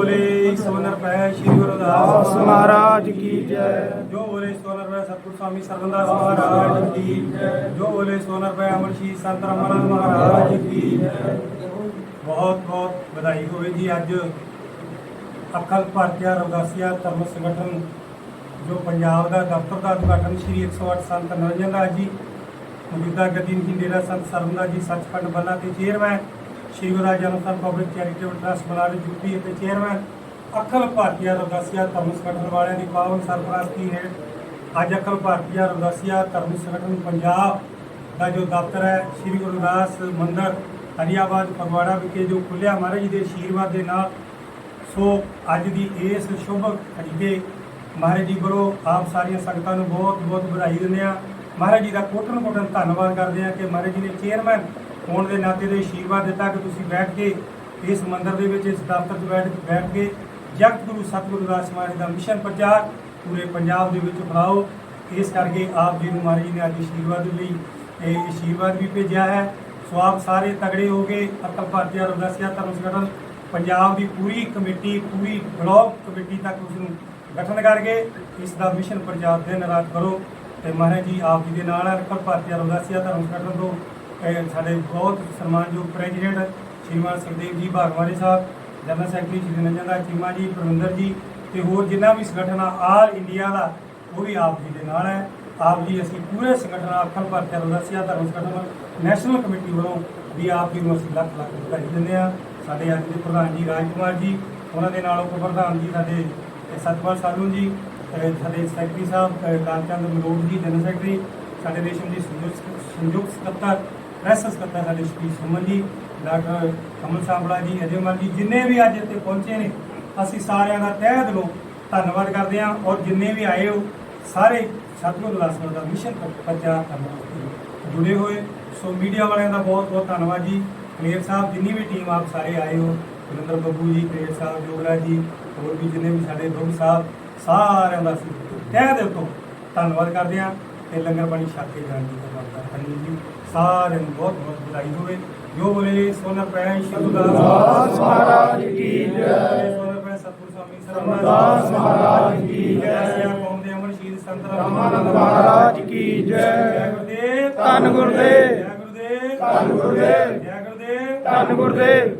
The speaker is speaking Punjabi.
ਬੋਲੇ ਸੋਨਰ ਪੈ ਸ਼੍ਰੀ ਗੁਰੂ ਦਾਸ ਮਹਾਰਾਜ ਕੀ ਜੈ। ਜੋ ਬੋਲੇ ਸੋਨਰ ਪੈ ਸਤਿਗੁਰ ਸਵਾਮੀ ਸਰਵੰਦਾਸ ਮਹਾਰਾਜ ਕੀ ਜੋ। ਬੋਲੇ ਸੋਨਰ ਪੈ ਅਮਰ ਸੰਤ ਰਮਨ ਮਹਾਰਾਜ ਕੀ ਬਹੁਤ ਬਹੁਤ ਵਧਾਈ ਹੋਵੇ ਜੀ ਅੱਜ। ਅਕਲ ਭਾਰਤੀਆ ਰਵਦਾਸੀਆ ਧਰਮ ਸੰਗਠਨ ਜੋ ਪੰਜਾਬ ਦਾ ਦਫ਼ਤਰ ਦਾ ਉਦਘਾਟਨ ਸ਼੍ਰੀ 108 ਸੰਤ ਰਾਜ ਜੀ ਮੌਜੂਦਾ ਗਦੀਨਕੀ ਡੇਰਾ ਸੰਤ ਸਰਵੰਦਾ ਜੀ ਸੱਚਖੰਡ ਬੰਨਾ ਤੇ ਚੇਅਰਮੈਨ ਸ਼੍ਰੀ ਗੁਰੂ ਰਾਜ ਜਨਮ ਸੰਤ ਪਬਲਿਕ ਚੈਰੀਟੇਬਲ ਟਰਸਟ ਬਲਾਡੇ ਯੂਪੀ ਅਤੇ ਚੇਅਰਮੈਨ ਅਕਲ ਭਾਰਤੀਆ ਰਵਦਾਸੀਆ ਧਰਮ ਸੰਗਠਨ ਵਾਲਿਆਂ ਦੀ ਪਾਵਨ ਸਰਪ੍ਰਸਤੀ ਹੇਠ ਅੱਜ ਅਕਲ ਭਾਰਤੀਆ ਰਵਦਾਸੀਆ ਧਰਮ ਸੰਗਠਨ ਪੰਜਾਬ ਦਾ ਜੋ ਦਫ਼ਤਰ ਹੈ, ਸ਼੍ਰੀ ਗੁਰੂ ਦਾਸ ਮੰਦਰ ਹਰੀਆਬਾਦ ਫਗਵਾੜਾ ਵਿਖੇ ਜੋ ਖੁੱਲਿਆ ਮਹਾਰਾਜ ਜੀ ਦੇ ਆਸ਼ੀਰਵਾਦ ਦੇ ਨਾਲ। ਸੋ ਅੱਜ ਦੀ ਇਸ ਸ਼ੁਭ ਘੜੀ ਤੇ ਮਹਾਰਾਜ ਜੀ ਵੱਲੋਂ ਆਪ ਸਾਰੀਆਂ ਸੰਗਤਾਂ ਨੂੰ ਬਹੁਤ ਬਹੁਤ ਵਧਾਈ ਦਿੰਦੇ ਆ ਮਹਾਰਾਜ ਜੀ ਦਾ ਕੋਟਨ ਕੋਟਨ ਧੰਨਵਾਦ ਕਰਦੇ ਆ ਕਿ ਮਹਾਰਾਜ ਜੀ ਨੇ ਚੇਅਰਮੈਨ ਹੋਣ ਦੇ ਨਾਤੇ ਦੇ ਆਸ਼ੀਰਵਾਦ ਦਿੱਤਾ ਕਿ ਤੁਸੀਂ ਬੈਠ ਕੇ ਇਸ ਮੰਦਰ ਦੇ ਵਿੱਚ, ਇਸ ਦਫ਼ਤਰ 'ਚ ਬੈਠ ਬੈਠ ਕੇ ਜਗਤ ਗੁਰੂ ਸਤਿਗੁਰੂ ਦਾਸ ਮਹਾਰਾਜ ਦਾ ਮਿਸ਼ਨ ਪ੍ਰਚਾਰ ਪੂਰੇ ਪੰਜਾਬ ਦੇ ਵਿੱਚ ਫੈਲਾਓ ਇਸ ਕਰਕੇ ਆਪ ਜੀ ਨੂੰ ਮਹਾਰਾਜ ਜੀ ਨੇ ਅੱਜ ਆਸ਼ੀਰਵਾਦ ਲਈ ਇਹ ਆਸ਼ੀਰਵਾਦ ਵੀ ਭੇਜਿਆ ਹੈ। ਸੋ ਆਪ ਸਾਰੇ ਤਗੜੇ ਹੋ ਕੇ ਅਕਲ ਭਾਰਤੀ ਅਰਦਾਸੀਆ ਧਰਮ ਸੰਗਠਨ ਪੰਜਾਬ ਦੀ ਪੂਰੀ ਕਮੇਟੀ, ਪੂਰੀ ਬਲਾਕ ਕਮੇਟੀ ਤੱਕ ਉਸ ਨੂੰ ਗਠਨ ਕਰਕੇ ਇਸ ਦਾ ਮਿਸ਼ਨ ਪ੍ਰਚਾਰ ਦਿਨ ਰਾਤ ਕਰੋ ਤੇ ਮਹਾਰਾਜ ਜੀ ਆਪ ਜੀ ਦੇ ਨਾਲ ਹੈ ਅਕਲ ਭਾਰਤੀ ਅਰਦਾਸੀਆ ਧਰਮ ਸੰਗਠਨ ਤੋਂ ਸਾਡੇ ਬਹੁਤ ਸਨਮਾਨਯੋਗ president Shriman Sukhdev ji Bhagwani Sahib general secretary Shri Ranjan ਦਾ ਚੀਮਾ ਜੀ, ਪ੍ਰਵਿੰਦਰ ਜੀ ਤੇ ਹੋਰ ਜਿੰਨਾ ਵੀ ਸੰਗਠਨ ਆ ਆਲ ਇੰਡੀਆ ਦਾ ਉਹ ਵੀ ਆਪ ਜੀ ਦੇ ਨਾਲ ਹੈ। ਆਪ ਜੀ, ਅਸੀਂ ਪੂਰੇ ਸੰਗਠਨ ਅਖਲ ਭਾਰਤੀ ਰੋਦਾਸੀਆ ਧਰਮ ਸੰਗਠਨ ਨੈਸ਼ਨਲ ਕਮੇਟੀ ਵੱਲੋਂ ਵੀ ਆਪ ਜੀ ਨੂੰ ਅਸੀਂ ਲੱਖ ਲੱਖ ਵਧਾਈ ਦਿੰਦੇ ਆ ਸਾਡੇ ਅੱਜ ਦੇ ਪ੍ਰਧਾਨ ਜੀ ਰਾਜਕੁਮਾਰ ਜੀ, ਉਹਨਾਂ ਦੇ ਨਾਲ ਉਪ ਪ੍ਰਧਾਨ ਜੀ ਸਾਡੇ ਸਤਪਾਲ ਸਾਲੂ ਜੀ ਸਾਡੇ ਸੈਕਟਰੀ ਸਾਹਿਬ, ਅਹ ਮਲੋਟ ਜੀ ਜਨਰਲ ਸੈਕਟਰੀ ਸਾਡੇ ਰੇਸ਼ਮ ਜੀ ਸੰਯੁਕਤ ਸੰਯੁਕਤ ਸਕੱਤਰ ਪ੍ਰੈਸ ਸਕੱਤਰ ਸਾਡੇ ਸ਼੍ਰੀ ਸੁਮਨ ਜੀ, ਡਾਕਟਰ ਕਮਲ ਸਾਂਬਲਾ ਜੀ, ਅਜੇ ਅਜੇਮਲ ਜੀ, ਜਿੰਨੇ ਵੀ ਅੱਜ ਇੱਥੇ ਪਹੁੰਚੇ ਨੇ, ਅਸੀਂ ਸਾਰਿਆਂ ਦਾ ਤਹਿ ਦਿਲੋਂ ਧੰਨਵਾਦ ਕਰਦੇ ਹਾਂ ਔਰ ਜਿੰਨੇ ਵੀ ਆਏ ਹੋ, ਸਾਰੇ ਸਤਿਗੁਰੂ ਦਾਸਵਾਲ ਦਾ ਮਿਸ਼ਨ ਪ- ਪ੍ਰਚਾਰ ਕਰਨ ਵਾਸਤੇ ਜੁੜੇ ਹੋਏ। ਸੋ ਮੀਡੀਆ ਵਾਲਿਆਂ ਦਾ ਬਹੁਤ ਬਹੁਤ ਧੰਨਵਾਦ ਜੀ। ਕਲੇਰ ਸਾਹਿਬ, ਜਿੰਨੀ ਵੀ ਟੀਮ ਆਪ ਸਾਰੇ ਆਏ ਹੋ ਸੁਰਿੰਦਰ ਬੱਬੂ ਜੀ ਕਲੇਰ ਸਾਹਿਬ ਜੋਗਰਾ ਜੀ, ਹੋਰ ਵੀ ਜਿੰਨੇ ਵੀ ਸਾਡੇ ਗੁਰੂ ਸਾਹਿਬ, ਸਾਰਿਆਂ ਦਾ ਅਸੀਂ ਤਹਿ ਦਿਲ ਤੋਂ ਧੰਨਵਾਦ ਕਰਦੇ ਹਾਂ। ਤੇ ਲੰਗਰ ਪਾਣੀ ਛਕ ਕੇ ਜਾਣ ਦੀ ਕਿਰਪਾਲਤਾ ਕਰਨੀ ਜੀ ਸਾਰਿਆਂ ਨੂੰ ਬਹੁਤ ਬਹੁਤ ਵਧਾਈ ਹੋਵੇ ਜੋ ਬੋਲੇ ਸੋਨਾ ਪ੍ਰੈਣ ਸ਼ਬਦ ਦਾਸ ਮਹਾਰਾਜ ਕੀ ਜੈ। ਸੋਨਾ ਪ੍ਰੈਣ ਸਤਿਗੁਰੂ ਸਵਾਮੀ ਸਰਵਦਾਸ ਮਹਾਰਾਜ ਕੀ ਜੈ। ਐਸਿਆ ਕੌਮ ਦੇ ਅਮਰ ਸ਼ਹੀਦ ਸੰਤ ਰਾਮਾਨੰਦ ਮਹਾਰਾਜ ਕੀ ਜੈ। ਜੈ ਗੁਰਦੇਵ ਧੰਨ ਗੁਰਦੇਵ। ਜੈ ਗੁਰਦੇਵ ਧੰਨ ਗੁਰਦੇਵ। ਜੈ ਗੁਰਦੇਵ ਧੰਨ ਗੁਰਦੇਵ